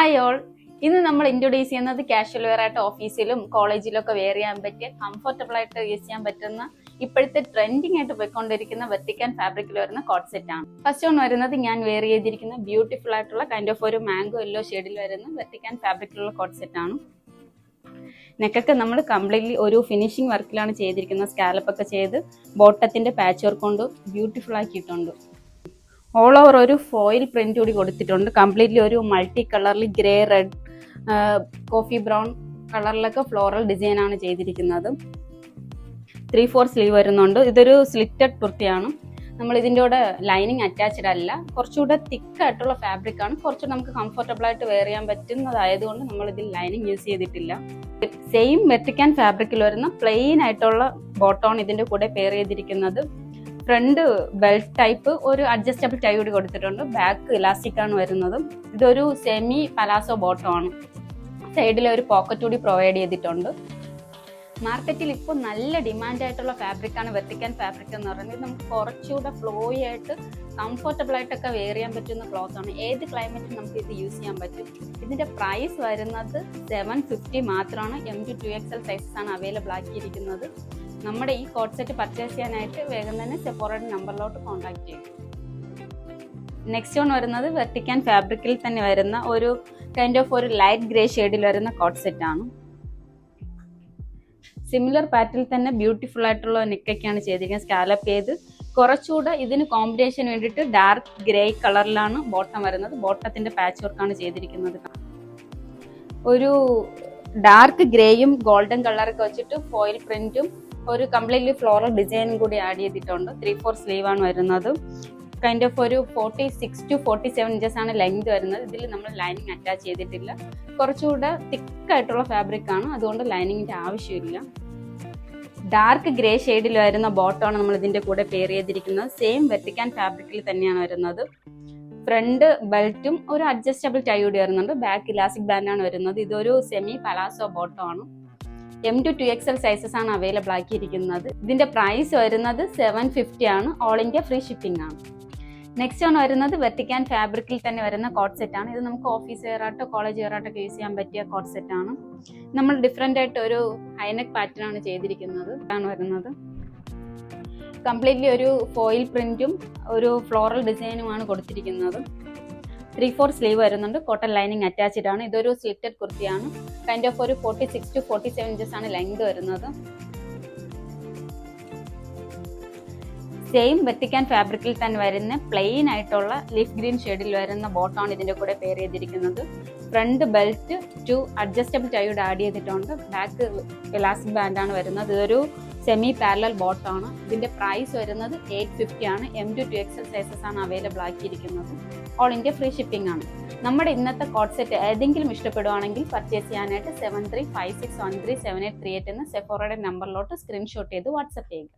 Hi all ഇന്ന് നമ്മൾ introduce ചെയ്യുന്നത് കാഷ്വൽ വെയർ ആയിട്ട് ഓഫീസിലും കോളേജിലും ഒക്കെ വെയർ ചെയ്യാൻ പറ്റിയ കംഫർട്ടബിൾ ആയിട്ട് യൂസ് ചെയ്യാൻ പറ്റുന്ന ഇപ്പോഴത്തെ ട്രെൻഡിങ് ആയിട്ട് പോയിക്കൊണ്ടിരിക്കുന്ന വെർട്ടിക്കൻ ഫാബ്രിക്കിൽ വരുന്ന കോട്ട് സെറ്റ് ആണ്. ഫസ്റ്റ് ഒന്ന് വരുന്നത് ഞാൻ വെയർ ചെയ്തിരിക്കുന്ന ബ്യൂട്ടിഫുൾ ആയിട്ടുള്ള കൈൻഡ് ഓഫ് ഒരു മാംഗോ യെല്ലോ ഷെയ്ഡിൽ വരുന്ന വെർട്ടിക്കൻ ഫാബ്രിക്കിലുള്ള കോട്ട് സെറ്റ് ആണ്. നെക്കൊക്കെ നമ്മൾ കംപ്ലീറ്റ്ലി ഒരു ഫിനിഷിംഗ് വർക്കിലാണ് ചെയ്തിരിക്കുന്നത് സ്കാലപ്പൊക്കെ ചെയ്ത് ബോട്ടത്തിന്റെ പാച്ച് വർക്ക് കൊണ്ട് ബ്യൂട്ടിഫുൾ ആക്കിയിട്ടുണ്ട്. ഓൾ ഓവർ ഒരു ഫോയിൽ പ്രിന്റ് കൂടി കൊടുത്തിട്ടുണ്ട്. കംപ്ലീറ്റ്ലി ഒരു മൾട്ടി കളറിൽ ഗ്രേ റെഡ് കോഫി ബ്രൗൺ കളറിലൊക്കെ ഫ്ലോറൽ ഡിസൈൻ ആണ് ചെയ്തിരിക്കുന്നത്. ത്രീ ഫോർ സ്ലീവ് വരുന്നുണ്ട്. ഇതൊരു സ്ലിറ്റഡ് കുർത്തിയാണ്. നമ്മൾ ഇതിന്റെ കൂടെ ലൈനിങ് അറ്റാച്ച്ഡ് അല്ല. കുറച്ചുകൂടെ തിക്ക് ആയിട്ടുള്ള ഫാബ്രിക് ആണ്. കുറച്ചുകൂടെ നമുക്ക് കംഫർട്ടബിൾ ആയിട്ട് വെയർ ചെയ്യാൻ പറ്റുന്നതായതുകൊണ്ട് നമ്മൾ ഇതിൽ ലൈനിങ് യൂസ് ചെയ്തിട്ടില്ല. സെയിം വെർട്ടിക്കാൻ ഫാബ്രിക്കിൽ വരുന്ന പ്ലെയിൻ ആയിട്ടുള്ള ബോട്ടോൺ ഇതിന്റെ കൂടെ പെയർ ചെയ്തിരിക്കുന്നത്. ഫ്രണ്ട് ബെൽറ്റ് ടൈപ്പ് ഒരു അഡ്ജസ്റ്റബിൾ ടൈ കൂടി കൊടുത്തിട്ടുണ്ട്. ബാക്ക് ഇലാസ്റ്റിക് ആണ് വരുന്നതും. ഇതൊരു സെമി പലാസോ ബോട്ടം ആണ്. സൈഡിൽ ഒരു പോക്കറ്റ് കൂടി പ്രൊവൈഡ് ചെയ്തിട്ടുണ്ട്. മാർക്കറ്റിൽ ഇപ്പോൾ നല്ല ഡിമാൻഡ് ആയിട്ടുള്ള ഫാബ്രിക് ആണ് വെത്തിക്കാൻ ഫാബ്രിക് എന്ന് പറയുന്നത്. നമുക്ക് കുറച്ചുകൂടെ ഫ്ലോയി ആയിട്ട് കംഫർട്ടബിൾ ആയിട്ടൊക്കെ വെയർ ചെയ്യാൻ പറ്റുന്ന ക്ലോത്ത് ആണ്. ഏത് ക്ലൈമറ്റിൽ നമുക്ക് ഇത് യൂസ് ചെയ്യാൻ പറ്റും. ഇതിന്റെ പ്രൈസ് വരുന്നത് സെവൻ ഫിഫ്റ്റി മാത്രമാണ്. M to two X L sizes ആണ് അവൈലബിൾ ആക്കിയിരിക്കുന്നത്. നമ്മുടെ ഈ കോട്ട് സെറ്റ് പർച്ചേസ് ചെയ്യാനായിട്ട് വേഗം തന്നെ സെപ്പോറേറ്റ് നമ്പറിലോട്ട് കോൺടാക്ട് ചെയ്യും. നെക്സ്റ്റ് വൺ വരുന്നത് വെർട്ടിക്കൻ ഫാബ്രിക്കിൽ തന്നെ വരുന്ന ഒരു കൈൻഡ് ഓഫ് ഒരു ലൈറ്റ് ഗ്രേ ഷെയ്ഡിൽ വരുന്ന കോട്ട് സെറ്റ് ആണ്. സിമിലർ പാറ്റിൽ തന്നെ ബ്യൂട്ടിഫുൾ ആയിട്ടുള്ള നെക്കൊക്കെയാണ് ചെയ്തിരിക്കുന്നത്. സ്കാലപ്പ് ചെയ്ത് കുറച്ചുകൂടെ ഇതിന് കോമ്പിനേഷൻ വേണ്ടിയിട്ട് ഡാർക്ക് ഗ്രേ കളറിലാണ് ബോട്ടം വരുന്നത്. ബോട്ടത്തിന്റെ പാച്ച് വർക്കാണ് ചെയ്തിരിക്കുന്നത്. ഒരു ഡാർക്ക് ഗ്രേയും ഗോൾഡൻ കളറൊക്കെ വെച്ചിട്ട് ഫോയിൽ പ്രിന്റും ഒരു കംപ്ലീറ്റ്ലി ഫ്ലോറൽ ഡിസൈൻ കൂടി ആഡ് ചെയ്തിട്ടുണ്ട്. ത്രീ ഫോർ സ്ലീവ് ആണ് വരുന്നത്. കൈൻഡ് ഓഫ് ഒരു forty six to forty seven inches ആണ് ലെങ്ത് വരുന്നത്. ഇതിൽ നമ്മൾ ലൈനിങ് അറ്റാച്ച് ചെയ്തിട്ടില്ല. കുറച്ചുകൂടെ തിക്കായിട്ടുള്ള ഫാബ്രിക് ആണ്. അതുകൊണ്ട് ലൈനിങ്ങിന്റെ ആവശ്യമില്ല. ഡാർക്ക് ഗ്രേ ഷെയ്ഡിൽ വരുന്ന ബോട്ടമാണ് നമ്മൾ ഇതിന്റെ കൂടെ പെയർ ചെയ്തിരിക്കുന്നത്. സെയിം വെറ്റിക്കാൻ ഫാബ്രിക്കിൽ തന്നെയാണ് വരുന്നത്. ഫ്രണ്ട് ബെൽറ്റും ഒരു അഡ്ജസ്റ്റബിൾ ടൈ കൂടി വരുന്നുണ്ട്. ബാക്ക് ഇലാസ്റ്റിക് ബാൻഡാണ് വരുന്നത്. ഇതൊരു സെമി പലാസോ ബോട്ടോ ആണ്. M to two X L sizes ആണ് അവൈലബിൾ ആക്കിയിരിക്കുന്നത്. ഇതിന്റെ പ്രൈസ് വരുന്നത് സെവൻ ഫിഫ്റ്റി ആണ്. ഓൾ ഇന്ത്യ ഫ്രീ ഷിപ്പിംഗ് ആണ്. നെക്സ്റ്റ് ആണ് വരുന്നത് വെർട്ടിക്കാൻ ഫാബ്രിക്കിൽ തന്നെ വരുന്ന കോട്ട് സെറ്റ് ആണ്. ഇത് നമുക്ക് ഓഫീസ് ആയിട്ടോ കോളേജ് വെയർ ഒക്കെ യൂസ് ചെയ്യാൻ പറ്റിയ കോട്ട് സെറ്റ് ആണ്. നമ്മൾ ഡിഫറെന്റ് ആയിട്ട് ഒരു ഹൈനെക്ക് പാറ്റേൺ ആണ് ചെയ്തിരിക്കുന്നത്. ആണ് വരുന്നത്. കംപ്ലീറ്റ്ലി ഒരു ഫോയിൽ പ്രിന്റും ഒരു ഫ്ലോറൽ ഡിസൈനുമാണ് കൊടുത്തിരിക്കുന്നത്. ത്രീ ഫോർ സ്ലീവ് വരുന്നുണ്ട്. കോട്ടൺ ലൈനിങ് അറ്റാച്ച്ഡ് ആണ്. ഇതൊരു സ്ലിറ്റഡ് കുർത്തിയാണ്. കൈൻഡ് ഓഫ് ഒരു forty six to forty seven inches ആണ് ലെങ്ത് വരുന്നത്. സെയിം വെത്തിക്കാൻ ഫാബ്രിക്കിൽ തന്നെ വരുന്ന പ്ലെയിൻ ആയിട്ടുള്ള ലീഫ് ഗ്രീൻ ഷെയ്ഡിൽ വരുന്ന ബോട്ടാണ് ഇതിന്റെ കൂടെ പെയർ ചെയ്തിരിക്കുന്നത്. Front belt to adjustable tied add ചെയ്തിട്ടുണ്ട്. ബാക്ക് ഇലാസ്റ്റിക് ബാൻഡാണ് വരുന്നത്. ഇതൊരു സെമി പാരലൽ ബോട്ടാണ് ഇതിന്റെ പ്രൈസ് വരുന്നത് എയ്റ്റ് ഫിഫ്റ്റി ആണ്. M to two X L sizes ആണ് അവൈലബിൾ ആക്കിയിരിക്കുന്നത്. ഓൾ ഇന്ത്യ ഫ്രീ ഷിപ്പിംഗ് ആണ്. നമ്മുടെ ഇന്നത്തെ കോഡ് സെറ്റ് ഏതെങ്കിലും ഇഷ്ടപ്പെടുവാണെങ്കിൽ പർച്ചേസ് ചെയ്യാനായിട്ട് seven three five six one three seven eight three eight എന്ന സെഫോറയുടെ നമ്പറിലോട്ട് സ്ക്രീൻഷോട്ട് ചെയ്ത് വാട്സപ്പ് ചെയ്യുക.